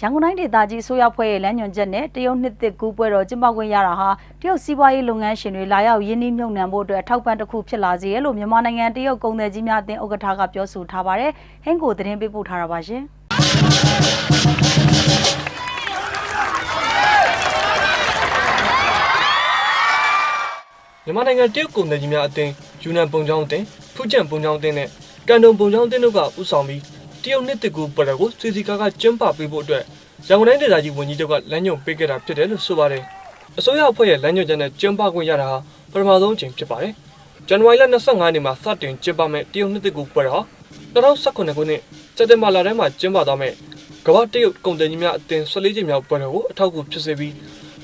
ရန်ကုန်တိုင်းဒေသကြီးဆိုရဖွဲ့ရဲ့လမ်းညွှန်ချက်နဲ့တရုတ်နှစ်သစ်ကူးပွဲတော်ကျင်းပခွင့်ရတာဟာတရုတ်စီးပွားရေးလုပ်ငန်းရှင်တွေလာရောက်ရင်းနှီးမြှုပ်နှံဖို့အတွက်အထောက်ပံ့တစ်ခုဖြစ်လာစေရလို့မြန်မာနိုင်ငံတရုတ်ကုန်သည်ကြီးများအသင်းဥက္ကဋ္ဌကပြောဆိုထားပါတယ်။ဟင်းကိုသတင်းပေးပို့ထားတာပါရှင်။မြန်မာနိုင်ငံတရုတ်ကုန်သည်ကြီးများအသင်းယူနန်ပုံချောင်းအသင်းဖူးကျန်ပုံချောင်းအသင်းနဲ့ကန်တုံပုံချောင်းအသင်းတို့ကဥဆောင်ပြီး တရုတ်နှစ်တကူပရကိုစီစီကာကကျင်းပပေးဖို့အတွက်ရန်ကုန်တိုင်းဒေသကြီးဝန်ကြီးချုပ်ကလမ်းညွှန်ပေးခဲ့တာဖြစ်တယ်လို့ဆိုပါတယ်။အစိုးရအဖွဲ့ရဲ့လမ်းညွှန်ချက်နဲ့ကျင်းပခွင့်ရတာဟာပထမဆုံးအကြိမ်ဖြစ်ပါတယ်။ဇန်နဝါရီလ25ရက်နေ့မှာစတင်ကျင်းပမဲ့တရုတ်နှစ်တကူပရဟာ2019ခုနှစ်စက်တင်ဘာလထဲမှာကျင်းပသွားမဲ့ကမ္ဘာတရုတ်ကုန်သည်ကြီးများအသင်း14ကြိမ်မြောက်ပွဲတော်ကိုအထောက်အကူဖြစ်စေပြီး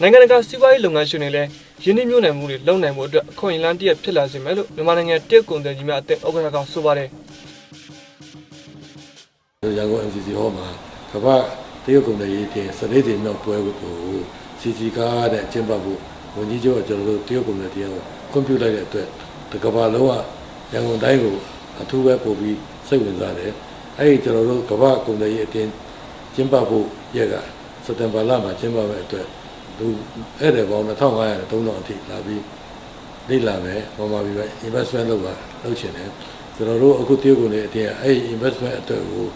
နိုင်ငံတကာစီးပွားရေးလုပ်ငန်းရှင်တွေလည်းယင်းနှိမ့်ညွှန်နိုင်မှုတွေလုပ်နိုင်မှုအတွက်အခွင့်အလမ်းတစ်ရပ်ဖြစ်လာစေမယ်လို့မြန်မာနိုင်ငံတရုတ်ကုန်သည်ကြီးများအသင်းဥက္ကဋ္ဌကဆိုပါတယ် ရန်ကုန် MCC ဟောမှာကမ္ဘာတရုတ်ကုန်ရေးတင်စနေတင်မြောက်ပွဲကို CC ကားနဲ့ကျင်းပဖို့ဝန်ကြီးချုပ်ကကျွန်တော်တို့တရုတ်ကုန်တရားကိုကွန်ပျူတာတဲ့အတွက်ဒီကမ္ဘာလုံးကရန်ကုန်တိုင်းကိုအထူးပဲပို့ပြီးစိတ်ဝင်စားတယ်အဲ့ဒီကျွန်တော်တို့ကမ္ဘာကုန်ရေးအတင်ကျင်းပဖို့ရက်ကစက်တင်ဘာလမှာကျင်းပမယ့်အတွက်လူအဲ့တဲ့ပေါင်း2500နဲ့3000အထိလာပြီးလေ့လာမယ်ဟောမှာပြီးပဲ investment လုပ်ပါလုပ်ချင်တယ်ကျွန်တော်တို့အခုတရုတ်ကုန်ရေးအတင်အဲ့ဒီ investment အတွက်ကို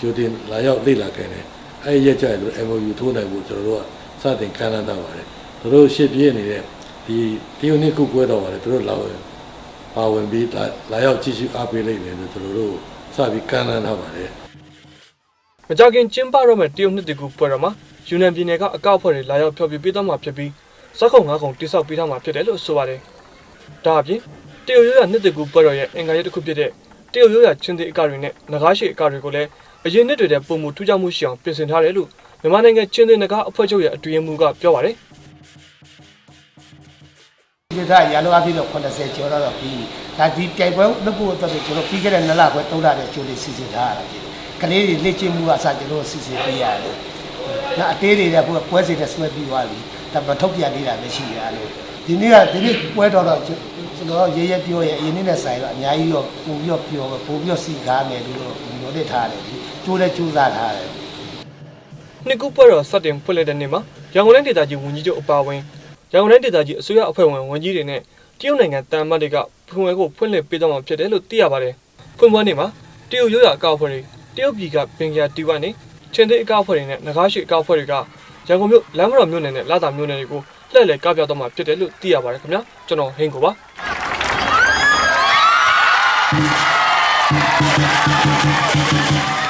ကြိုတင်လာရောက်လေ့လာခဲ့တယ်အဲ့ဒီရက်ကြိုင်လို့ MOU ထိုးနိုင်ဖို့ကျွန်တော်တို့ကစတင်ကမ်းလှမ်းထားပါတယ်သူတို့ရှေ့ပြေးနေတဲ့ဒီတရုတ်နှစ်ခုပွဲတော်ပါတယ်သူတို့လာဝင်ပါဝင်ပြီးလာလာရောက်ကြည့်ရှုအားပေးလိမ့်မယ်လို့ကျွန်တော်တို့စပြီးကမ်းလှမ်းထားပါတယ်မကြခင်ကျင်းပတော့မဲ့တရုတ်နှစ်တကူပွဲတော်မှာယူနန်ပြည်နယ်ကအကောက်ဖွဲ့တွေလာရောက်ဖျော်ဖြေပေးသွားမှာဖြစ်ပြီးစက်ခုံ၅ခုတိစောက်ပေးထားမှာဖြစ်တယ်လို့ဆိုပါတယ်ဒါအပြင်တရုတ်ရိုးရနှစ်တကူပွဲတော်ရဲ့အင်္ဂါရက်တစ်ခုဖြစ်တဲ့ တရုတ်ရိုးရချင်းသေးအကတွေနဲ့ငကားရှိအကတွေကိုလည်းအရင်နှစ်တွေတဲ့ပုံမှုထူးခြားမှုရှိအောင်ပြင်ဆင်ထားတယ်လို့မြန်မာနိုင်ငံချင်းသေးငကားအဖွဲ့ချုပ်ရဲ့အတွင်းမှုကပြောပါတယ်ဒီကရလောအဖြစ်တော့80ကျော်တော့ပြီးပြီဒါဒီကြိုက်ပွဲလုပ်ဖို့အတွက်ကျွန်တော်ပြီးခဲ့တဲ့နှစ်လခွဲသုံးလတဲ့ကျိုးလေးစီစဉ်ထားရတာဖြစ်တယ်ကလေးတွေလက်ကျင့်မှုအစားကျွန်တော်စီစဉ်ပေးရတယ်နောက်အသေးတွေကပွဲစီနဲ့ဆွဲပြီးသွားပြီဒါမထုတ်ပြနေတာလည်းရှိရတယ်လို့ဒီနေ့ကဒီနေ့ပွဲတော်တော့ ကျွန်တော်ရေရဲပြောရဲအရင်နေ့နဲ့ဆိုင်တော့အများကြီးတော့ပို့ပြီးတော့ပြောပို့ပြီးတော့စီကားမယ်လို့ညွှန်တက်ထားတယ်ကျိုးလဲကျိုးစားထားတယ်နှစ်ခုပွဲတော်စတင်ဖွင့်လှစ်တဲ့နေ့မှာရန်ကုန်တိုင်းဒေသကြီးဝန်ကြီးချုပ်အပါအဝင်ရန်ကုန်တိုင်းဒေသကြီးအစိုးရအဖွဲ့ဝင်ဝန်ကြီးတွေနဲ့တရုတ်နိုင်ငံတန်မတ်တွေကဖွင့်ပွဲကိုဖွင့်လှစ်ပေးသွားမှာဖြစ်တယ်လို့သိရပါတယ်။ဖွင့်ပွဲနေ့မှာတရုတ်ရိုးရာအကောက်အဖွဲ့တွေတရုတ်ပြည်ကပင်ကတီဝိုင်းနေချင်းသေးအကောက်အဖွဲ့တွေနဲ့ငကားရှိအကောက်အဖွဲ့တွေကရန်ကုန်မြို့လမ်းမတော်မြို့နယ်နဲ့လာတာမြို့နယ်တွေကိုလှည့်လည်ကပြသွားမှာဖြစ်တယ်လို့သိရပါတယ်ခင်ဗျာကျွန်တော်ဟင်းကိုပါ Thank you.